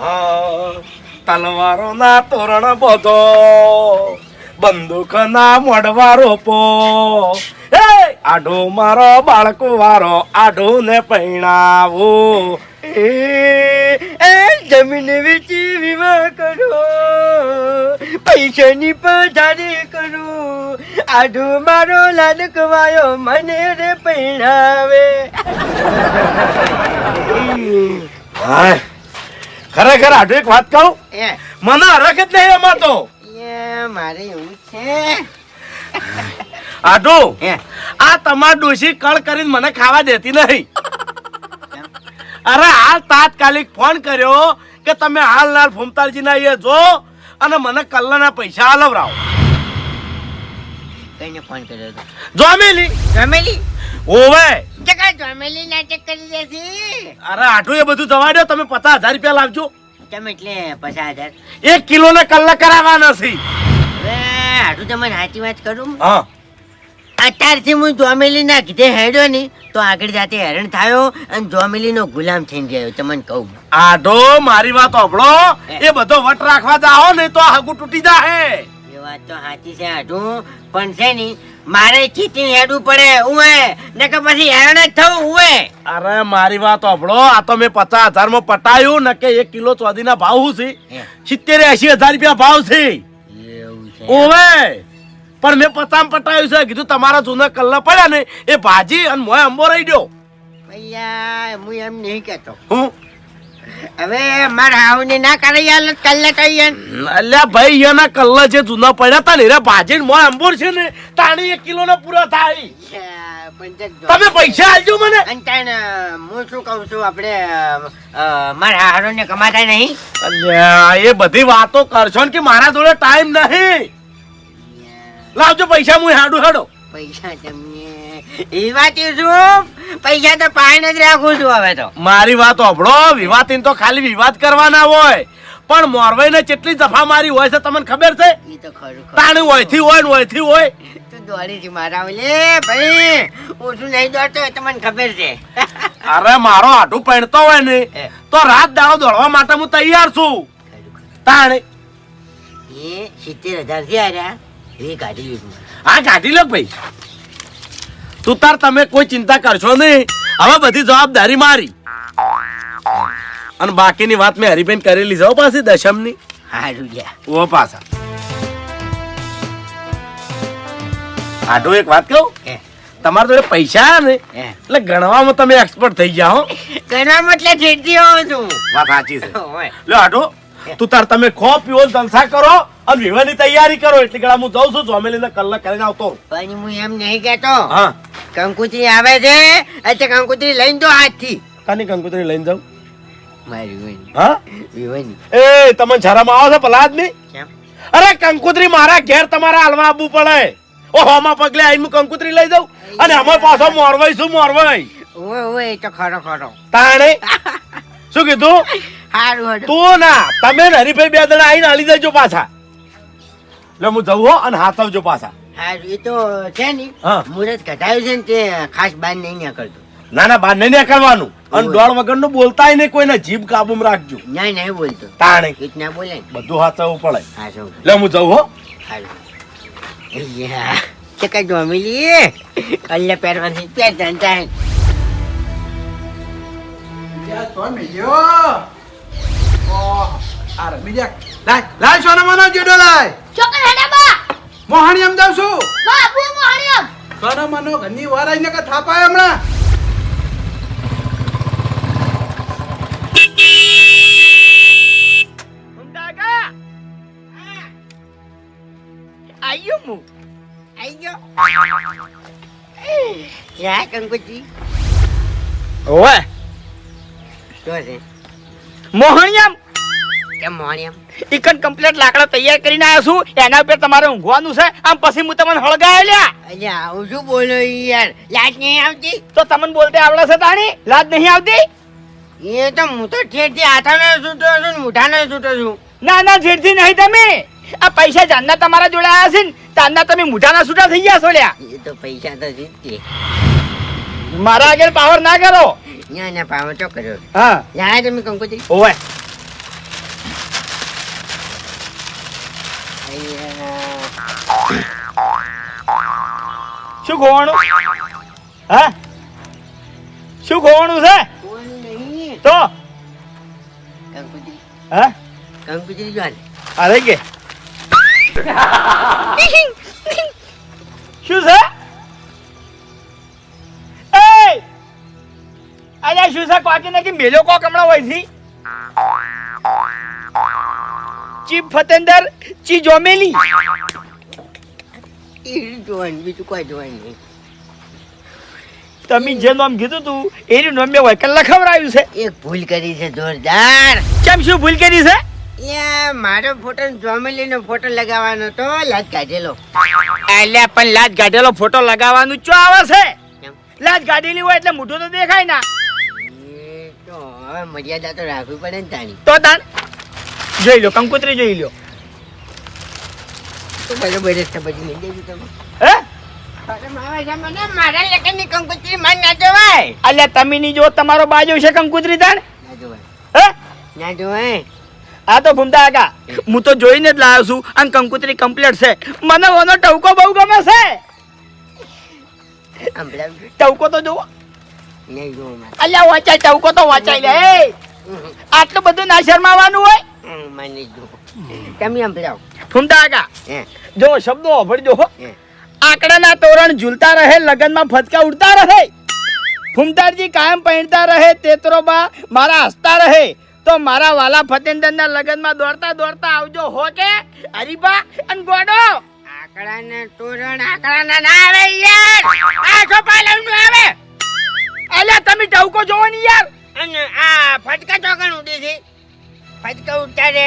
હા તલવારો ના તોરણ બધો બંદૂક ના મોડવા રોપો આઢો મારો બાળકો વારો આઢો ને પૈણાવો. એ જમીન વેચી વિવાહ કરો, પૈસાની પધારી કરું. આઢો મારો લાડકવાયો મને રે પૈણાવે. હાય. ખરેખર આઢો એક વાત કહું? મને હરખ જ નહીં એમાં તો. એ મારે એવું છે. આઢો આ તમાર ડોશી કળ કરીને મને ખાવા દેતી નહીં. અરે હાલ તાત્કાલિક ફોન કર્યો કે તમે હાલ નાલ ફૂમતાલજી ના અહીંયા જો અને મને કલ્લાના પૈસા હલવરાવો કઈને ફોન કર્યો જોમેલી જમેલી ઓવે જગા જમેલી નાટક કરી દેશે અરે આઠું એ બધું જવા દો તમે પચાસ હજાર રૂપિયા લાવજો. તમે એટલે પચાસ હજાર? એક કિલો ને કલ્લા કરાવવાના છે. હવે તમને સાચી વાત કરું? હા. અત્યારથી હું જોમેલી ના કીધે હેડ્યો ની તો આગળ જાતે હેરાન થયો અને જોમેલી નો ગુલામ થઈને ગયો તમને કહું. આડો મારી વાત હોભળો એ બધો વટ રાખવા જાઓ ને તો આગું તૂટી જાહે. એ વાત તો સાચી છે હાડું પણ છે ને મારે ચીટી હેડું પડે ઉએ ને કે પછી હેરણે જ થવું ઉએ અરે મારી વાત સાંભળો. આ તો મેં પચાસ હજારમાં પટાયું ને કે એક કિલો ચોદીના ભાવ હું છે? સિત્તેર એસી હજાર રૂપિયા ભાવ છે. એવું છે. ઓવે પણ મેં પચાસ પટાયું છે. કીધું તમારા જૂના કલ્લા પડ્યા ને એ ભાજી અને મોય અંબો રહી ગયો. ભૈયા હું એમ નહીં કહેતો. હું? હવે મારા હાવને ના કરે યાર કલ્લે કહીએ અલ્યા ભાઈ એના કલ્લા જે જૂના પડ્યા હતા ને એ ભાજી ને મોય છે ને તાણી એક કિલો ને પૂરા થાય. તમે પૈસા આલજો મને. અંતાણ હું શું કહું છું આપણે મારા હારો ને કમાતા નહીં. અલ્યા એ બધી વાતો કરશો ને કે મારા જોડે ટાઈમ નહીં. લાવજો પૈસા હું હાડું હાડો. પૈસા તમને. એ વાત શું? પૈસા તો પાણી જ રાખું છું હવે તો. મારી વાત હોભળો વિવાદ તો ખાલી વિવાદ કરવાના હોય. પણ મોરવાઈ ને કેટલી જફા મારી હોય છે તમને ખબર છે? તાણી હોયથી હોય હોયથી હોય. તું દોડી થી મારા ઓલે ભાઈ ઓછું નહીં દોડતો એ તો ખબર છે. અરે મારો આટું પહેણતો હોય ને તો રાત દાડો દોડવા માટે હું તૈયાર છું. તાણે. એ સિત્તેર હજારથી આર્યા એ લીધું. હા કાઢી લો ભાઈ. તું તાર તમે કોઈ ચિંતા કરશો નહીં. હવે બધી જવાબદારી મારી. અને બાકીની વાત મેં હરિબેન કરેલી છે પાછી દશમની. હારું ઓ પાછા. આટો એક વાત કહું? તમારે જોડે પૈસા ને એટલે ગણવામાં તમે એક્સપર્ટ થઈ ગયા હો. ઘણા મતલબ જેટલી હોઉં છું. વાત સાચી છે. લે આટો તું તાર તમે ખો પીઓ જલસા કરો. અને વિવાહની તૈયારી કરો એટલે કે હું જઉં છું જોમેલીને કલાક કરીને આવતો. પણ હું એમ નહીં કેતો હા. કંકુતરી આવે છે એટલે કંકુતરી લઈને જો હાથથી. કાની કંકુતરી લઈને જાઉં? મારી વિવાની હા? વિવાની એ તમને શરમ આવે છે ભલા આદમી કેમ? અરે કંકુત્રી મારા ઘેર તમારે હાલવા આવવું પડે. ઓ હોમાં પગલે આઈને હું કંકુત્રી લઈ જાઉં? અને અમે પાછો મોરવાઈ શું મોરવાઈ? ઓય ઓય તો ખરો ખરો. તાણે? શું કીધું? હારું તું ના તમે હરીભાઈ બે જણા આવીને હાલી જજો પાછા. એટલે હું જવું હો અને હાથ આવજો પાછા. હા એ તો છે ને. હા. મુહૂર્ત કઢાયું છે ને તે ખાસ બાર નહીં નીકળતું. ના ના બાર નહીં નીકળવાનું. અને દોડ વગરનું બોલતા નહીં કોઈને જીભ કાબુમાં રાખજો. ના નહીં બોલતો. તાણે. બોલે ને બધું હાથવું પડે. એટલે હું જવું હો. કે કઈ જોમેલી કલ્લે પહેરવાની પેર ધંધા ચોકન હેડા બા. મોહાણી એમ જાવ છું. બા આબુ મોહણિયમ. કરો મનો ઘરની વાર આવીને કે થાપાય હમણાં. આયો મુ. આઈ યા કંકુજી. ઓવે. શું છે? મોહણિયમ. કે મોહણિયમ? ઈકન કમ્પ્લીટ લાકડા તૈયાર કરીને આવ્યો છું. એના ઉપર તમારે ઊંઘવાનું છે. આમ પછી હું તમને હળગાય લ્યા અલ્યા આવું શું બોલો યાર? લાજ નહીં આવતી? તો તમને બોલતે આવડે છે તાણી? લાજ નહીં આવતી? એ તો હું તો ઠેરથી હાથાનો છૂટો છું મૂઠાને છૂટો છું. ના ના જેડથી નહીં તમે. આ પૈસા જાનના તમારા જોડે આવ્યા છે ને તારના તમે મૂઠાના છૂટા થઈ ગયા છો લ્યા. એ તો પૈસા તો જીતતી મારા આગળ પાવર ના કરો. ના ના પાવર તો કર્યો હા. લાયા તમે કંકોત્રી? ઓવે શું ખોવાનું હા? શું ખોવાનું છે? તો? હા? જો રહી ગઈ. શું છે? એ અરે શું છે? કોકી નાખી મેલો કોક હમણાં હોય છે ચી ફતેન્દર ચી જોમેલી ઈ જોવાનું બીજું કોઈ જોવાનું નહીં. તમે જે નામ કીધું તું એનું નામ મેં વૈકલ લખાવડાવ્યું છે. એક ભૂલ કરી છે જોરદાર. કેમ શું ભૂલ કરી છે? એ મારો ફોટો જોમેલીનો ફોટો લગાવવાનો તો લાજ કાઢેલો. એટલે પણ લાજ કાઢેલો ફોટો લગાવવાનું ચો આવે છે? લાજ કાઢેલી હોય એટલે મોઢું તો દેખાય ના. તો હવે મર્યાદા તો રાખવી પડે ને તારી. તો તાન. જોઈ લો કંકોત્રી જોઈ લો. તો બરોબર જ છે પછી લઈ દેજો તમે. હે? મારા લગનની કંકોત્રી ના જોવાય. અલ્યા તમે ની જો તમારો બાજુ છે કંકુતરી તાણ? ના જોવાય. હે? ના જોવાય. આ તો ભૂમતા આગા હું તો જોઈને જ લાવ્યો છું અને કંકુતરી કમ્પ્લીટ છે. મને ઓનો ટવકો બહુ ગમે છે. ટવકો તો જોવો અલ્યા વાંચાય ટવકો તો વાંચાય લે આટલું બધું ના શરમાવાનું હોય? તમે આમ લાવો. જો શબ્દો અભડજો આકડાના તોરણ ઝૂલતા રહે લગનમાં ફટકા ઉડતા રહે. ફૂમતારજી કાયમ પહેરતા રહે તેતરોબા મારા હસતા રહે. તો મારા વાલા ફતેન્દરના લગનમાં દોડતા દોડતા આવજો હો કે હરીબા અને ગોડો. આકડાના તોરણ આકડાના ના આવે યાર. આ પાલવનું આવે. અલ્યા તમે ટવકો જોવો ને યાર. અને આ ફટકા ચોકણ ઉડી છે. ફટકા ઉતારે.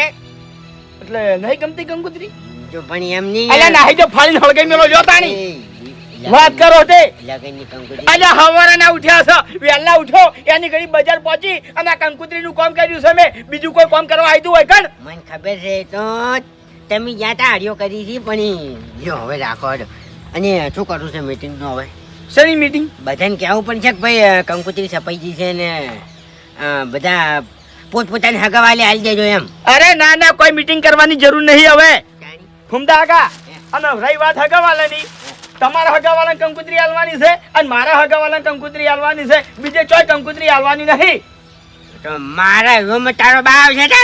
એટલે નહીં ગમતી ગંગોત્રી? જો પણ એમ નહીં અલ્યા નાહી જો ફાડીને હળગાઈ મેલો જો તાણી. વાત કરો તે. લગનની કંકોત્રી અલ્યા હવારે ના ઉઠ્યા છો વહેલા ઉઠો એની ઘડી બજાર પહોંચી અને આ કંકુતરીનું કામ કર્યું છે મેં. બીજું કોઈ કામ કરવા આવ્યું હોય કણ? મને ખબર છે તો તમે જ્યાં તા હાડીઓ કરી છે પણ જો હવે રાખો અને શું કરું છે મીટિંગનું હવે? શેની મીટિંગ બધાને કહેવું પણ છે કે ભાઈ કંકુત્રી કંકોત્રી છપાઈ ગઈ છે ને બધા પોતપોતાની હગાવાલે હાલી દેજો એમ. અરે ના ના કોઈ મીટિંગ કરવાની જરૂર નહીં હવે. ફુમદા હકા અને રહી વાત હગાવાલાની. તમારા હગાવાલા કંકુતરી આલવાની છે અને મારા હગાવાલા કંકુતરી આલવાની છે. બીજે ચોય કંકુતરી આલવાની નહીં. તો મારા રૂમ તારો બાવ છે કે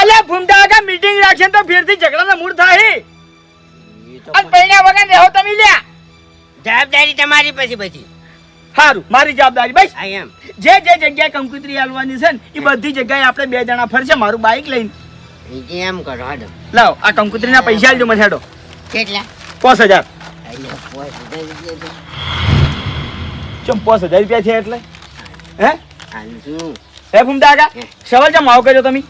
અલ્યા ફૂમતા આગા મીટિંગ રાખશે તો ફેરથી ઝઘડાનો મૂળ થાય. અને પૈણા વગર રહો તમે લ્યા. જવાબદારી તમારી પછી પછી સારું મારી જવાબદારી બસ. આઈ એમ. જે જે જગ્યાએ કંકુતરી હાલવાની છે ને એ બધી જગ્યાએ આપણે બે જણા ફરશે મારું બાઇક લઈને. એમ કરો હાડો લાવ આ કંકુતરીના પૈસા આલજો મને હેડો. કેટલા? પાંચ હજાર. ચમ પાંચ હજાર રૂપિયા છે એટલે? હે? હે ફૂમતા આગા સવાલ ચમ આવો કર્યો તમે?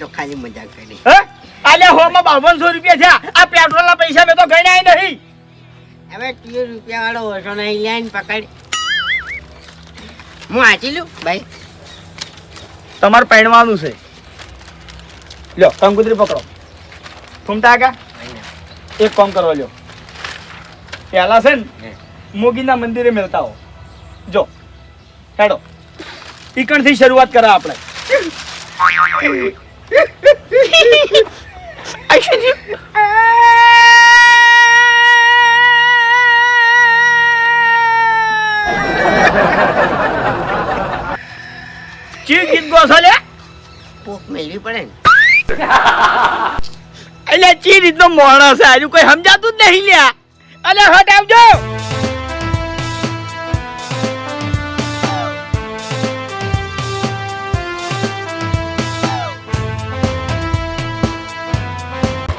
તો ખાલી મજાક કરી. હે? આલ્યા હોમાં બાવનસો રૂપિયા છે આ પેટ્રોલના પૈસા મેં તો ગણ્યા નહીં. હવે ત્રીસ રૂપિયા વાળો ઓછો નહીં લે પકડ. હું વાંચી લઉં ભાઈ તમારે પહેણવાનું છે. લ્યો કંકુતરી પકડો. ફૂમતા આગા. એક કામ કરો લ્યો. પહેલા છે ને મોગીના મંદિરે મળતા હો. જો હેડો. ઈકણથી શરૂઆત કરા આપણે. ચી ગીત ગોસો લે? પોક મેળવી પડે ને. એટલે ચી રીતનો માણસ છે હજુ કોઈ સમજાતું જ નહીં લ્યા. અલે હટ આવજો.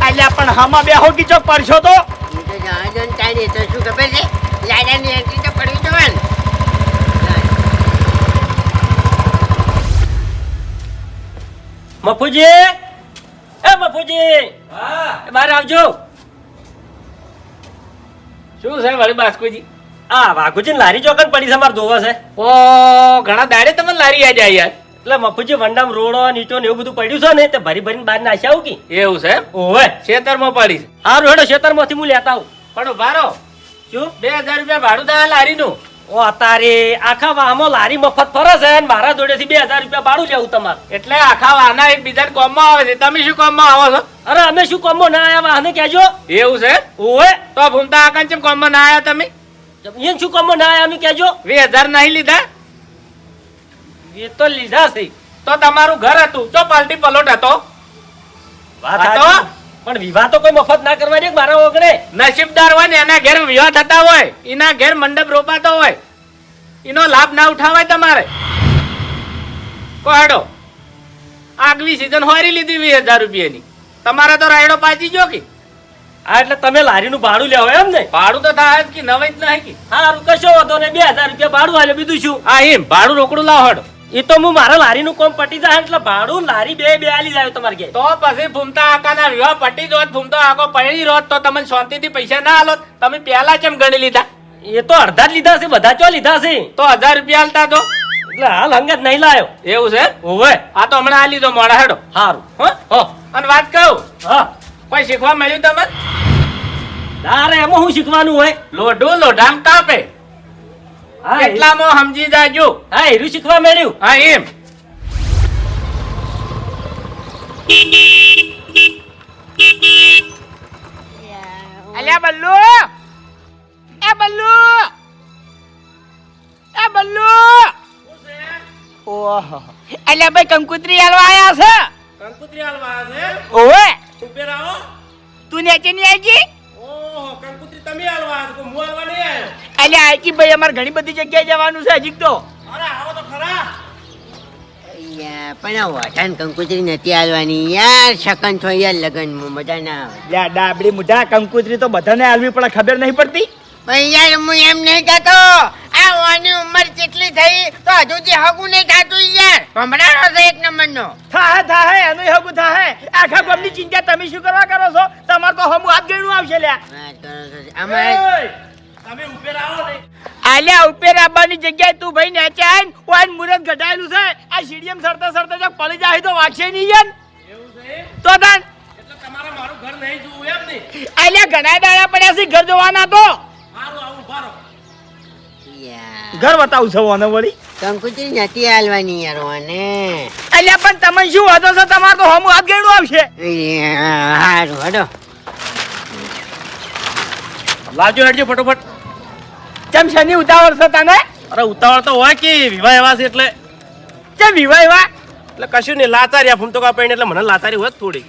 અલ્યા પણ હામાં બે હો ચોક પડશો તો. હું તો જહાજો ને તારી તો શું ખબર છે? લાડાની એન્ટ્રી તો પડવી જવાનું મફુજી! એ મફુજી! બહાર આવજો. શું છે વળી બાસ્કુજી? આ વાઘુજી લારી ચોકન પડી છે મારે ધોવા છે. ઓ ઘણા દાડે તમને લારી આ જાય યાર. એટલે મફુજી વંડામ રોડો નીચો ને એવું બધું પડ્યું છે ને તે ભરી ભરીને બહાર નાખ્યા આવું કે? એવું છે? ઓવે. ખેતરમાં પડી છે. રોડો હેડો ખેતરમાંથી હું લેતા આવું. પણ ભારો શું? બે હજાર રૂપિયા ભાડું દા લારીનું. ઓ તારે આખા વાહમાં લારી મફત ફરે છે અને મારા જોડેથી બે હજાર રૂપિયા ભાડું લેવું તમારે. એટલે આખા વાના એક બીજા કોમમાં આવે છે. તમે શું કોમમાં આવો છો? અરે અમે શું કોમો ના આયા વાહને કહેજો. એવું છે? ઓવે. તો ભૂમતા આકાન ચેમ કોમમાં ના આવ્યા તમે? એમ શું કોમો ના આવ્યા? અમે કહેજો. બે હજાર નહીં લીધા? એ તો લીધા છે. તો તમારું ઘર હતું. તો પાલટી પલોટ હતો? વાત. પણ વિવાહ તો કોઈ મફત ના કરવા દે મારા ઓગણે? નસીબદાર હોય ને એના ઘેર વિવાહ થતા હોય એના ઘેર મંડપ રોપાતો હોય એનો લાભ ના ઉઠાવાય તમારે. કો હેડો. આગવી સીઝન હોરી લીધી વીસ હજાર રૂપિયાની. તમારે તો રાયડો પાછી ગયો કે? આ એટલે તમે લારીનું ભાડું લેવો એમ ને? ભાડું તો થાય કે નવાઈ જ નહીં કે? હા કશો વધો ને બે હજાર રૂપિયા ભાડું હાલે બીજું શું? હા એમ ભાડું રોકડું લાવો હેડો. એ તો હું મારા લારીનું કોમ પટી જાય એટલે ભાડું લારી બે બે આલી જાય તમારે ઘેર. તો પછી ફૂમતા આકાના વિવાહ પટી જોત ભૂમતો આખો પડી રોત તો તમને શાંતિથી પૈસા ના આલો તમે પહેલા કેમ ગણી લીધા? એ તો અડધા જ લીધા છે બધા ચો લીધા છે? તો હજાર રૂપિયા આલતા તો? એટલે હાલ હંગત નહીં લાયો. એવું છે? ઓવે આ તો હમણાં આ લીધો મોડા હેડો. સારું હો? હો. અને વાત કહું? હા. કોઈ શીખવા મળ્યું તમે તારે એમાં શું શીખવાનું હોય? લોઢું લોઢામ કાપે. કેટલામાં સમજી જાજો. હા એરું શીખવા મળ્યું. હા એમ. અલ્યા બલ્લુ! એ બલ્લુ! એ બલ્લુ! ઓહો. અલ્યા ભાઈ કંકુત્રી હાલવા આયા છે. કંકુત્રી હાલવા ઓવે. છે ઉપર આવો તું નેચે નહીં આવી ઓહો કંકુત્રી તમે હાલવા આવ્યા છો, હું હાલવા નહીં આવ્યો અલ્યા આકી ભાઈ અમારે ઘણી બધી જગ્યાએ જવાનું છે હજી તો. અરે આવો તો ખરા. યાર, પણ આ કંકુતરી નથી હાલવાની. યાર શકન છો યાર લગનમાં મજા ના આવે. લ્યા ડાબડી મુઢા કંકુતરી તો બધાને હાલવી પડે ખબર નહીં પડતી? પણ યાર હું એમ નહીં કહેતો. આ ઓની ઉંમર કેટલી થઈ તો હજુ જે હગું નહીં થતું યાર. ભમરાનો છે એક નંબરનો. થાહે થાહે એનું હગું થાહે. આખા ગામની ચિંતા તમે શું કરવા કરો છો? તમારે તો હમું હાથ ગણું આવશે લ્યા. વાત કરો છો. અમારે તમે ઉપર આવો ને. આલ્યા ઉપર આવવાની જગ્યાએ તું ભાઈ નેચે આવીને ઓન મુરત ઘટાયેલું છે. આ સીડીએમ સરતા સરતા જો પડી જાય તો વાગશે નહીં યાર. એવું છે? તો તાન. એટલે તમારે મારું ઘર નહીં જોવું એમ ને. આલ્યા ઘણા દાડા પડ્યા છે ઘર જોવાના તો. સારું આવું ભારો ઘર બતાવું છે ઓને વળી. કંકુતરી નથી હાલવાની યાર ઓને. અલ્યા પણ તમે શું વાંધો છો? તમારે તો હમ હાથ ગેડું આવશે. હારું હડો. લાવજો હેડજો ફટોફટ. ચમ શેની ઉતાવળ છે તને? અરે ઉતાવળ તો હોય કે વિવાહ એવા છે એટલે. ચમ વિવાહ એવા? એટલે કશું નહીં લાચારી આ તો કાપે એટલે મને લાચારી હોય થોડી.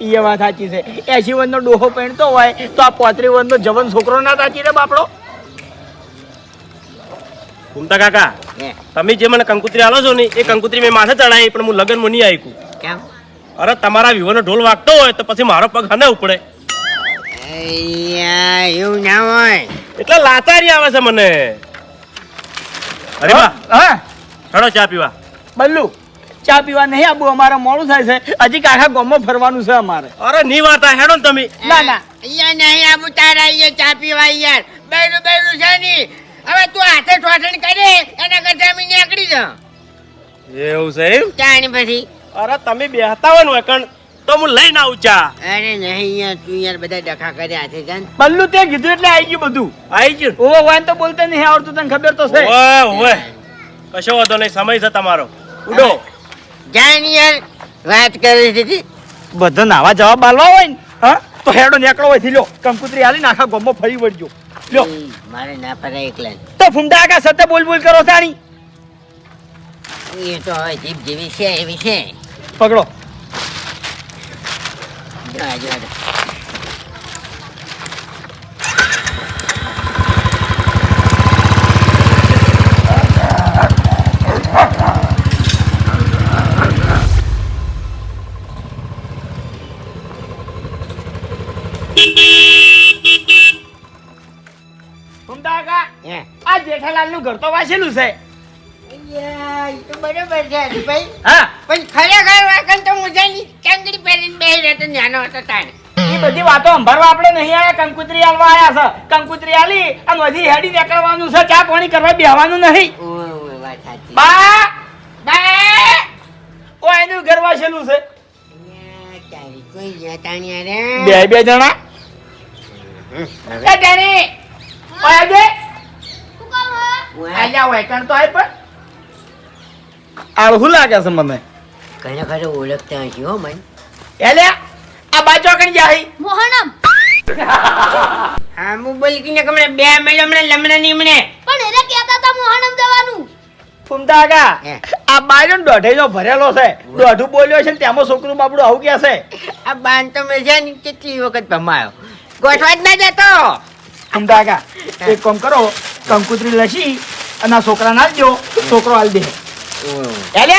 એ વાત સાચી છે. એસી વનનો ડોહો પહેણતો હોય તો આ પોત્રી વનનો જવન છોકરો ના સાચી રે બાપડો? ફૂમતા કાકા તમે જે મને કંકુત્રી આલો છો ને એ કંકુત્રી મેં માથે ચડાવી પણ હું લગનમાં નહીં આવી કેમ? અરે તમારા વિવાહનો ઢોલ વાગતો હોય તો પછી મારો પગ હને ઉપડે. એવું ના હોય. એટલે લાચારી આવે છે મને. અરે વાહ હા. ચડો ચા પીવા. બલ્લુ ચા પીવા નહીં આબુ અમારે મોડું થાય છે. હજી કાકા ગામમાં ફરવાનું છે અમારે. અરે ની વાત હેડો ને તમે. ના ના. અહીંયા નહીં આબુ તારા અહીંયા ચા પીવા યાર. બૈરું બૈરું છે ની. હવે તું હાથે ઠોઠણ કરે એના કરતા અમે નીકળી જા. એવું છે એમ? ચાની પછી. અરે તમે બેહતા હોય ને કણ તો હું લઈને આવું ચા. અરે નહીં યાર તું યાર બધા ડખા કર્યા છે જાન. બલ્લુ તે કીધું એટલે આવી ગયું બધું. આવી ગયું? ઓવો વાન તો બોલતા નહીં આવડતું તને ખબર તો છે. ઓય ઓય કશો વાંધો નહીં સમય છે તમારો. ઉડો. જાન યાર વાત કરી દીધી. બધો નાવા જવાબ બાલવા હોય ને હા? તો હેડો નેકળો હોય લ્યો. કંકુતરી આલી નાખા ગોમો ફરી વળજો. લ્યો. મારે ના પરાય એકલા. તો ફુંડા કા સતે બોલ બોલ કરો તાણી. એ તો હવે જીભ જેવી છે એવી છે. પકડો. જો આ જો આ. જેઠાલાલનું ઘર તો વાસેલું છે બરોબર છે હરીભાઈ હા. પણ ખરેખર વાકણ તો મુજાની ચાંગડી પહેરીને બેહી રહેતો નાનો હતો તાણ એ બધી વાતો સંભાળવા આપણે નહીં આયા કંકુતરી હાલવા આયા છે. કંકુતરી હાલી અને વધી હેડી નીકળવાનું છે. ચા પાણી કરવા બેહવાનું નહીં. ઓય, ઓય, વાત સાચી. બા! બા! ઓ એનું ઘર વાસેલું છે. અయ్યા, તારી કોઈ જ્યાં તાણ્યા રે. બે બે જણા. એ જાણી ઓય દે. શું કામ હે? હવે હોય કણ તો આય પણ. આળહું લાગે છે મને. ખરેખર ઓળખતા હશી હો મન. એલે આ બાજુ કણ જાય મોહનમ. હા હું બોલી કે કમણે બે મેલ હમણાં લમણે ની હમણે પણ એને કહેતા તા મોહનમ જવાનું. ફૂમતા આ બાજુ દોઢે જો ભરેલો છે. દોઢું બોલ્યો છે ને તેમાં છોકરું બાપડું આવું કે છે? આ બાન તો મેં છે ને કેટલી વખત ભમાયો. ગોઠવા જ ના જતો. ફૂમતા આગા એક કામ કરો કંકુત્રી લસી અને આ છોકરા ના દો છોકરો હાલ દે. એટલે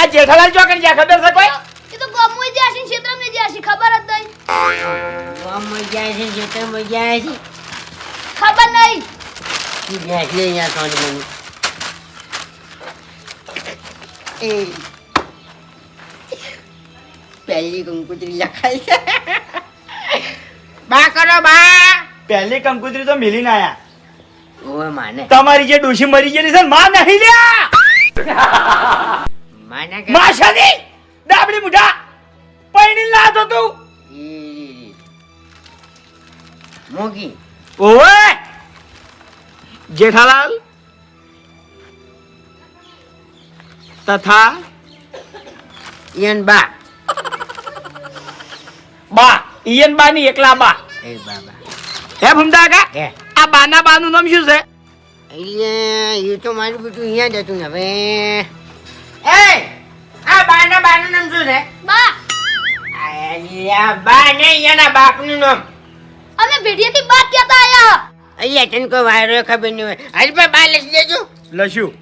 આ જેઠાલાલ ચોકડી જ્યાં ખબર છે કોઈ? એ તો ગમુય જ્યાં છે ક્ષેત્રમાં જ્યાં છે ખબર જ નહીં. ગામ મજા છે જેતર મજા છે? ખબર નહીં. જ્યાં છે અહીંયા સોની મને? એ. પહેલી કંકુતરી લખાઈ છે. બા કરો બા. પહેલી કંકુતરી તો મિલીને આયા. ઓવે માને. તમારી જે ડોશી મરી ગયેલી છે ને માં નહીં લ્યા. માને કે માં ડાબડી મુઢા! પૈણી લાત તું મોગી ઓવે! જેઠાલાલ? તથા? યન બા. બા ઈયન બા ની એકલા બા. એ બાબા. હે ભમદા કા આ બાના બાનું નામ શું છે? એ તો મારું બધું અહીંયા જ હતું ને હવે. એ આ બાના બાનું નામ શું છે? બા. આ બા ને એના બાપનું નામ. અમે ભેડિયાથી બા કહેતા આયા. અહીંયા તને કોઈ વાયરો ખબર નહીં હોય. હાલ પણ બા લખી દેજો લખ્યું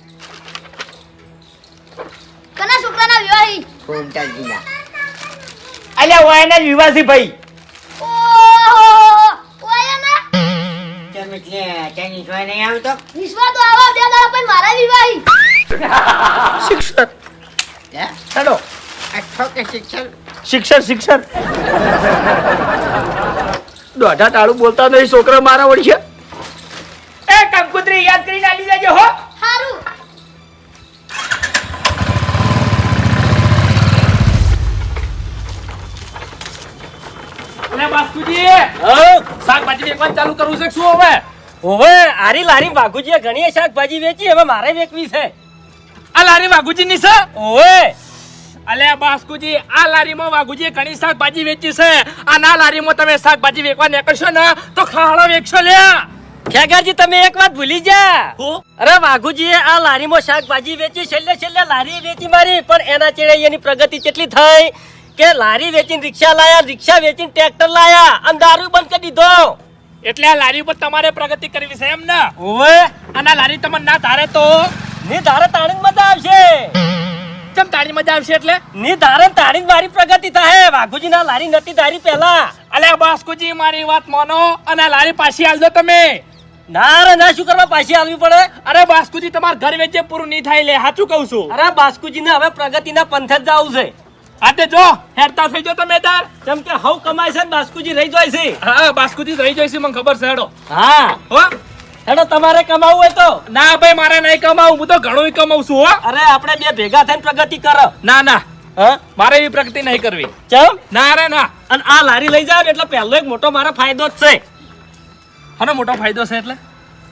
કના છોકરાના વિવાહી? ફોમતાજીના અલ્યા વાયના જ વિવાસી ભાઈ. ઓહો. તમે એટલે ત્યાંની નહીં આવતો વિશ્વા તો આવા બે દાડા પણ મારા વિવાહી. શિક્ષક. હે? હેલો અઠો કે શિક્ષણ. શિક્ષક શિક્ષક દોઢા ટાળું બોલતા નહીં છોકરા મારા વળી છે એ કંકુતરી યાદ કરીને આલી દેજો હો. સારું અને બાસ્કુજી હઉ. શાકભાજી વેચવાનું ચાલુ કરવું છે શું હવે? હવે આરી લારી વાઘુજીએ ઘણી શાકભાજી વેચી હવે મારે વેચવી છે. આ લારી વાઘુજી ની છે? ઓવે. અલે બાસ્કુજી આ લારીમાં વાઘુજીએ ઘણી શાકભાજી વેચી છે. આ ના લારીમાં તમે શાકભાજી વેચવા નીકળશો ને તો ખાડો વેચશો લ્યા. ખેગારજી તમે એક વાત ભૂલી જા? અરે વાઘુજીએ આ લારીમાં શાકભાજી વેચી છેલ્લે છેલ્લે લારી વેચી મારી પણ એના ચેડે એની પ્રગતિ કેટલી થઈ? કે લારી વેચીને રિક્ષા લાયા રિક્ષા વેચીને ટ્રેક્ટર લાયા અને દારૂ બંધ કરી દીધો. એટલે આ લારી ઉપર તમારે પ્રગતિ કરવી છે એમ ને? ઓવે અને લારી તમને ના ધારે તો? ની ધારે તાણી મજા આવશે. કેમ તાણી મજા આવશે એટલે? ની ધારે તાણી મારી પ્રગતિ થાય. વાઘુજી ના લારી નતી ધારી પહેલા. અલે બાસ્કુજી મારી વાત માનો અને લારી પાછી આવજો તમે. ના રે ના શું કરવા પાછી આવવી પડે? અરે બાસ્કુજી તમાર ઘર વેચે પૂરું નહીં થાય લે સાચું કહું છું. અરે બાસ્કુજી ને હવે પ્રગતિના પંથે જ જવું છે. હા તે જો. હેરતા થઈ જો તમે તાર. કેમ કે હવ કમાય છે ને બાસ્કુજી રહી જાય છે. હા બાસ્કુજી રહી જઈશ મને ખબર છે હેડો. હા. હો. હેડો તમારે કમાવું હોય તો. ના ભાઈ મારે નહીં કમાવું હું તો ઘણું કમાવું છું હો. અરે આપણે બે ભેગા થઈને પ્રગતિ કરો. ના ના. હા? મારે એવી પ્રગતિ નહીં કરવી. ચમ ના રે ના. અને આ લારી લઈ જાવ એટલે પહેલો એક મોટો મારો ફાયદો જ છે. હનો મોટો ફાયદો છે એટલે?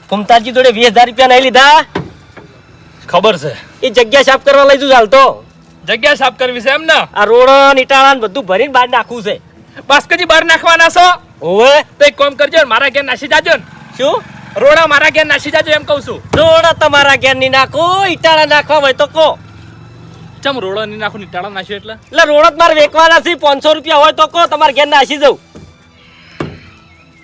કુમતાજી જોડે વીસ હજાર રૂપિયા નહીં લીધા? ખબર છે. એ જગ્યા સાફ કરવા લઈ જુ ચાલતો જગ્યા સાફ કરવી છે એમ ને? આ રોડ ને બધું ભરીને બહાર નાખવું છે. બાસ્કુજી બહાર નાખવાના છો? ઓવે તો એક કામ કરજો ને મારા ઘેર નાસી જાજો ને. શું? રોડા મારા ઘેર નાસી જાજો એમ કહું છું. રોડ તમારા ઘેરની નાખો ઈટાળા નાખવા હોય તો કો ચમ રોડો ની નાખું ઈટાળા નાખ્યો એટલે? એટલે રોડ જ મારે વેચવાના છે પાંચસો રૂપિયા હોય તો કો તમારા ઘેર નાસી જવું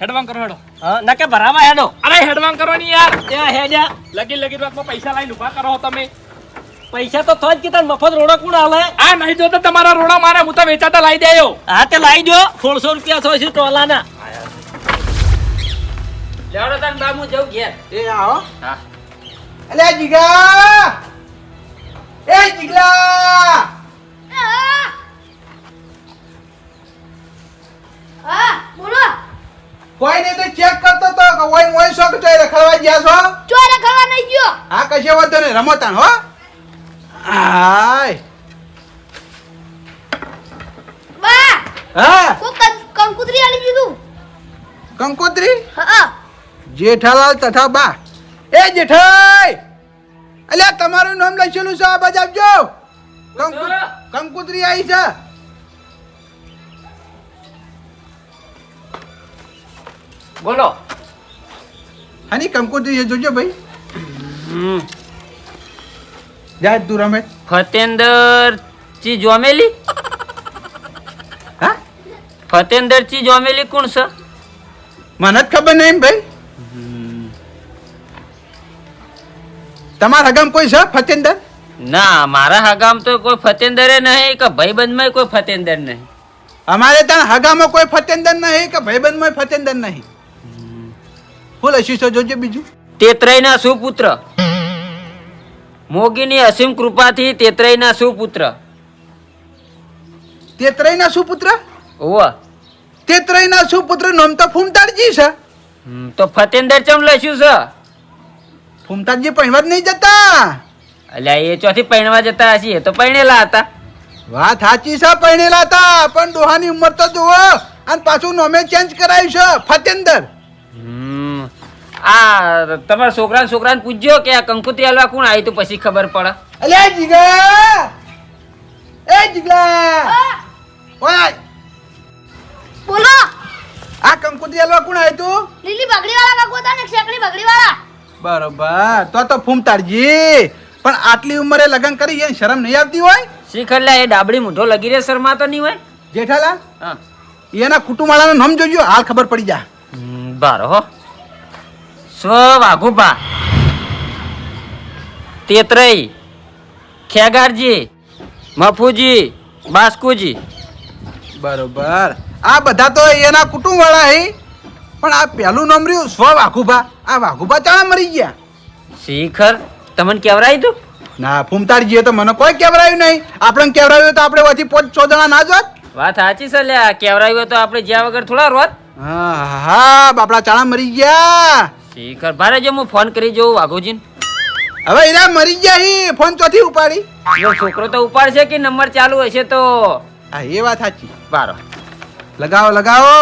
હેડવાંગ કરો હેડો. હા ના કે ભરાવા હેડો. અરે હેડવાંગ કરો ની યાર હેડ્યા. લગી લગી પૈસા લઈને ઊભા કરો તમે. પૈસા તો થોજ કીધા મફત રોડો કોણ આલે? આ નહીં જોતો તમારા રોડા મારે હું તો વેચાતા લાવી દેયો. હા તે લાવી દો સોળસો રૂપિયા થયો છે ટોલાના. લેવડો તાન બામુ જઉં ઘેર. એ આવો. અલે જીગા! એ જીગલા! હા હા બોલો કોઈ નહીં તો ચેક કરતો તો કે ઓય ઓય શોખ તો રખડવા ગયા છો? ચોરે ખવા નહીં ગયો. હા કશે વાંધો નહીં રમોતાન હો. Ai. Ba. હા? કોણ કંકુત્રી આલી દીધું. કંકુત્રી? હા જેઠાલાલ તથા બા. એ જેઠાઈ અલ્યા તમારું નામ લખેલું છે આબાજ આપજો કંકુત્રી આવી છે. બોલો. હાની કંકોત્રી જોજો ભાઈ. હમ. જા તું રમે. ફતેન્દર ચી જોમેલી હા? ફતેન્દર ચી જોમેલી કોણ છે? મને જ ખબર નહીં ભાઈ. તમારા હગામ કોઈ છે ફતેન્દર ના મારા હગામ તો કોઈ ફતેન્દરે નહીં કે ભાઈબંધમાં કોઈ ફતેન્દર નહીં. અમારે ત્યાં હગામાં કોઈ ફતેન્દર નહીં કે ભાઈબંધમાં ફતેન્દર નહીં. ફૂલ છો જોજો બીજું? તેત્રયના સુપુત્ર. મોગીની અસીમ કૃપાથી તેત્રયના સુપુત્ર. તેત્રયના સુપુત્ર? ઓવા તેત્રયના સુપુત્ર નામ તો ફૂમતાડજી છે. તો ફતેન્દર ચમ લખ્યું છે? ફૂમતાડજી પહેણવા જ નહીં જતા. અલ્યા એ ચોથી પહેણવા જતા હશે તો પહેણેલા હતા. વાત સાચી છે પહેણેલા હતા પણ ડોહાની ઉંમર તો જુઓ અને પાછું નોમે ચેન્જ કરાયું છે ફતેન્દર હમ, આ તમારા છોકરા છોકરાને પૂછજો કે આ કંકુત્રી હલવા કોણ આવ્યું તો પછી ખબર પડે. અલે જીગા! એ જીગા ઓય બોલો! આ કંકુત્રી હલવા કોણ આવ્યું તું? લીલી બગડી વાળા કાકુ હતા ને શેકડી બગડી વાળા બરોબર તો તો ફૂમતાડજી. પણ આટલી ઉંમરે લગ્ન કરી એ શરમ નહીં આવતી હોય? શીખરલા એ ડાબડી મૂઢો લગી રે શર્મા તો નહીં હોય? જેઠાલાલ હા. એના કુટુંબવાળાનું નામ જોજો હાલ ખબર પડી જા. બારો હો. સ્વ વાઘુભા તેત્રય ખેગારજી મફુજી બાસ્કુજી. બરોબર. આ બધા તો એના કુટુંબ વાળા હે. પણ આ પહેલું નામ રહ્યું સ્વ વાઘુભા આ વાઘુભા ચાણા મરી ગયા. શિખર તમને કેવરાય તું? ના ફૂમતાડજીએ તો મને કોઈ કેવરાયું નહીં. આપણે કેવરાયું તો આપણે પછી પોચ છ જણા ના જોત વાત સાચી છે લ્યા. કેવરાયું તો આપણે જ્યાં વગર થોડા રોત. હા હા બાપડા ચાણા મરી ગયા. શિખર. ભારે જો હું ફોન કરી જોઉં વાઘુજીને. હવે એના મરી ગયા હી ફોન ચોથી ઉપાડી. જો છોકરો તો ઉપાડશે કે નંબર ચાલુ હશે તો? હા એ વાત સાચી. બારો લગાવો લગાવો.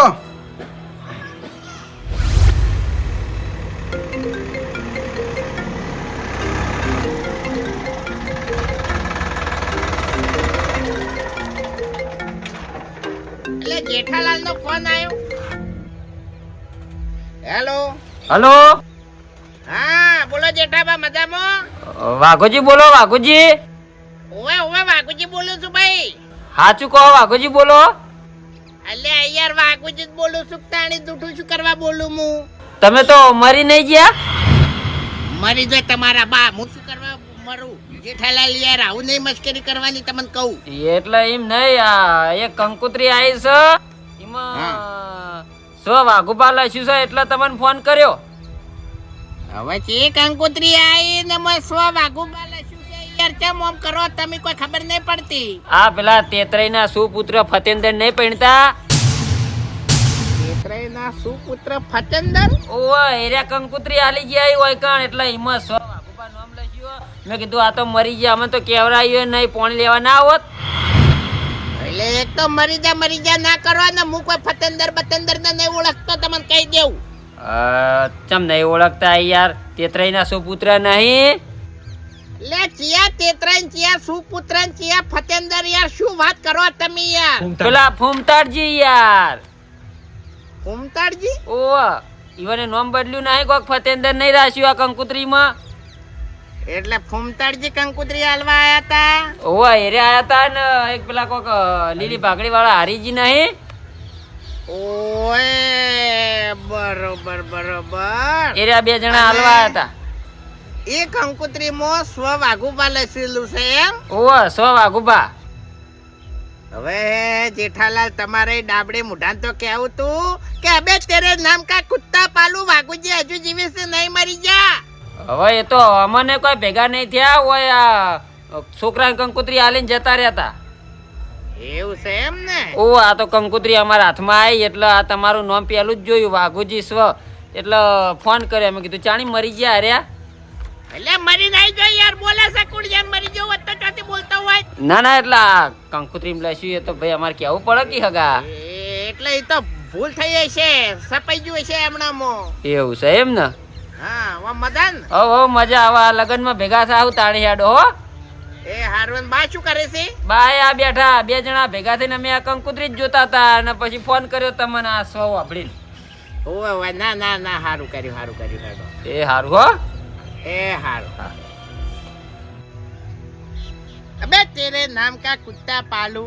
જેઠાલાલ નો ફોન આવ્યો. હેલો. હલો? હા બોલો જેઠાબા મજામાં? વાઘોજી બોલો વાઘોજી. ઓવે ઓવે વાઘુજી બોલું છું ભાઈ. સાચું કહો વાઘોજી બોલો. અલે યાર વાઘુજી જ બોલું છું તાણી જૂઠું શું કરવા બોલું હું? તમે તો મરી નહીં ગયા? મરી જાય તમારા બા હું શું કરવા મરું? જેઠાલાલ યાર આવું નહીં મશ્કરી કરવાની તમને કહું. એટલે એમ નહીં આ એક કંકુત્રી આવી છે. સો વાઘુપા લખ્યું છે એટલે તમને ફોન કર્યો. હવે છે કંકોત્રી આવી ને મેં સો વાઘુ બાલા શું છે યાર કેમ ઓમ કરો? તમે કોઈ ખબર નહીં પડતી. આ પેલા તેત્રયના સુપુત્ર ફતેન્દર નહીં પણતા ના સુપુત્ર ફતેન્દર ઓવા એરિયા કંકોત્રી આલી ગયા હોય કણ એટલે એમાં સો વાઘુપા નામ લખ્યું મેં કીધું આ તો મરી ગયા અમે તો કેવરાયો નહીં પોણી લેવા ના આવત એટલે એક તો મરી જા મરી જા ના કરો ને હું કોઈ ફતેન્દર બતેન્દર ને નહીં ઓળખતો તમને કહી દેવું. ચમ નહીં ઓળખતા યાર? તેત્રયના સુપુત્ર નહીં? લે ચિયા તેતરાઈ ચિયા સુપુત્ર ચિયા ફતેન્દર યાર શું વાત કરો તમે યાર? પેલા ફૂમતાડજી યાર. ફૂમતાડજી? ઓ ઈવને નોમ બદલ્યું નહીં કોક ફતેન્દર નહીં રાખ્યું આ કંકુતરીમાં? એટલે ફૂમતાડજી કંકુતરી હાલવા આયા તા? ઓવા એરે આયા તા ને એક પેલા કોક લીલી ભાગડી વાળા હારીજી નહીં ઓય બરોબર બરોબર. એરે બે જણા હાલવા આયા તા. એ કંકુતરી મો સ્વ વાઘુબા લસેલું છે એમ? ઓવા સ્વ વાઘુબા. હવે જેઠાલાલ તમારે ડાબડે મુઢાન તો કેવું તું કે અબે તેરે નામ કા કુત્તા પાલું વાઘુજી હજુ જીવે છે નહીં મરી જા હવે એ તો અમને કોઈ ભેગા નહીં થયા હોય આ છોકરા કંકુતરી આલીને જતા રહ્યા તા એવું છે એમ ને? ઓ આ તો કંકુતરી અમારા હાથમાં આવી એટલે આ તમારું નામ પેલું જ જોયું વાઘુજી સ્વ. એટલે ફોન કર્યો અમે કીધું ચાણી મરી ગયા હર્યા એટલે મરી નહીં જો યાર બોલે છે કુડ મરી ગયો તો ચોથી બોલતો હોય? ના ના એટલે કંકુતરી લસ્યું એ તો ભાઈ અમારે કેવું પડે કે હગા? એટલે એ તો ભૂલ થઈ ગઈ છે સપાઈ ગયું છે હમણાં એવું છે એમ ને? હા મદન હો મજા. આવે લગ્નમાં ભેગા થાવ તાળી હેડો હો. એ હારવન બા શું કરે છે? બાય આ બેઠા. બે જણા ભેગા થઈને અમે આ કંકુતરી જ જોતા હતા અને પછી ફોન કર્યો તમને આ સો વાપડીને ઓવે ના ના ના સારું કર્યું સારું કર્યું હેડો એ હારું હો. એ હારું. અબે તેરે નામ કા કુત્તા પાલુ?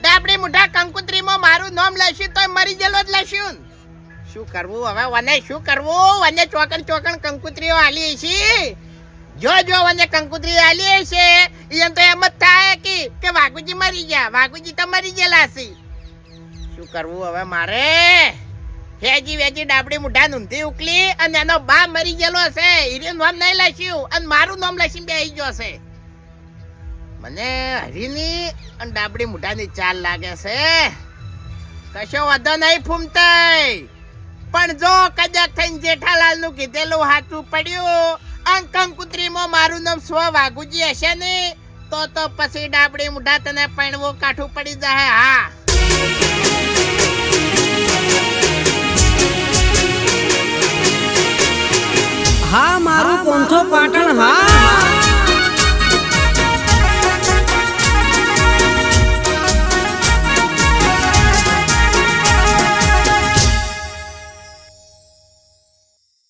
ડાબડી મુઢા કંકુત્રીમાં મારું નામ લખ્યું તો મરી જલો જ ને. શું કરવું? હવે વને શું કરવું? વને ચોકણ ચોકણ કંકુત્રીઓ આલી છે જો જો, વને કંકુત્રી આલી છે એમ તો એમ જ થાય કે કે વાઘુજી મરી ગયા. વાઘુજી તો મરી ગયેલા છે. શું કરવું હવે મારે? હેજી વેજી ડાબડી મુઢા નૂંધી ઉકલી અને એનો બા મરી ગયેલો છે. હીરે નામ નહીં લખ્યું અને મારું નામ લખીને આવી ગયો છે. મને હરીની અને ડાબડી મુઢાની ચાલ લાગે છે. કશો વધો નહીં, ફૂમતાઈ. પણ જો કદાચ થઈને જેઠાલાલનું કીધેલું હાથું પડ્યું અને કંકુત્રીમાં મારું નામ સ્વ વાઘુજી હશે ને, તો તો પછી ડાબડી મુઢા તને પૈણવો કાઠું પડી જાય હા. હા, મારું પોંથો પાટણ